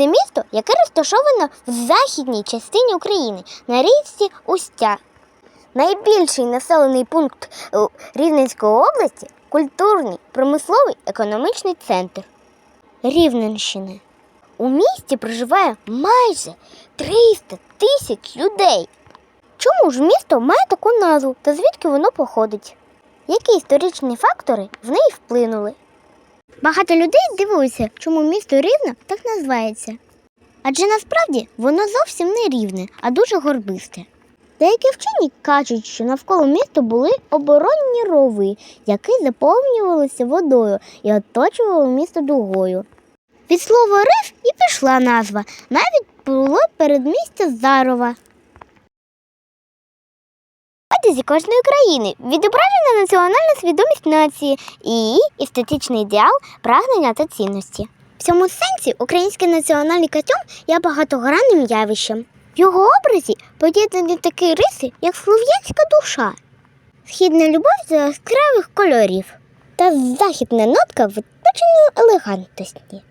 Це місто, яке розташовано в західній частині України на річці Устя. Найбільший населений пункт Рівненської області культурний, промисловий, економічний центр Рівненщини. У місті проживає майже 300 тисяч людей. Чому ж місто має таку назву та звідки воно походить? Які історичні фактори в неї вплинули? Багато людей дивуються, чому місто Рівне так називається. Адже насправді воно зовсім не рівне, а дуже горбисте. Деякі вчені кажуть, що навколо міста були оборонні рови, які заповнювалися водою і оточували місто дугою. Від слова рив і пішла назва. Навіть було передмістя Зарова. Зі кожної країни відображена національна свідомість нації і її естетичний ідеал, прагнення та цінності. В цьому сенсі український національний костюм є багатогранним явищем. В його образі поєднані такі риси, як слов'янська душа, східна любов до яскравих кольорів та західна нотка виточеної елегантності.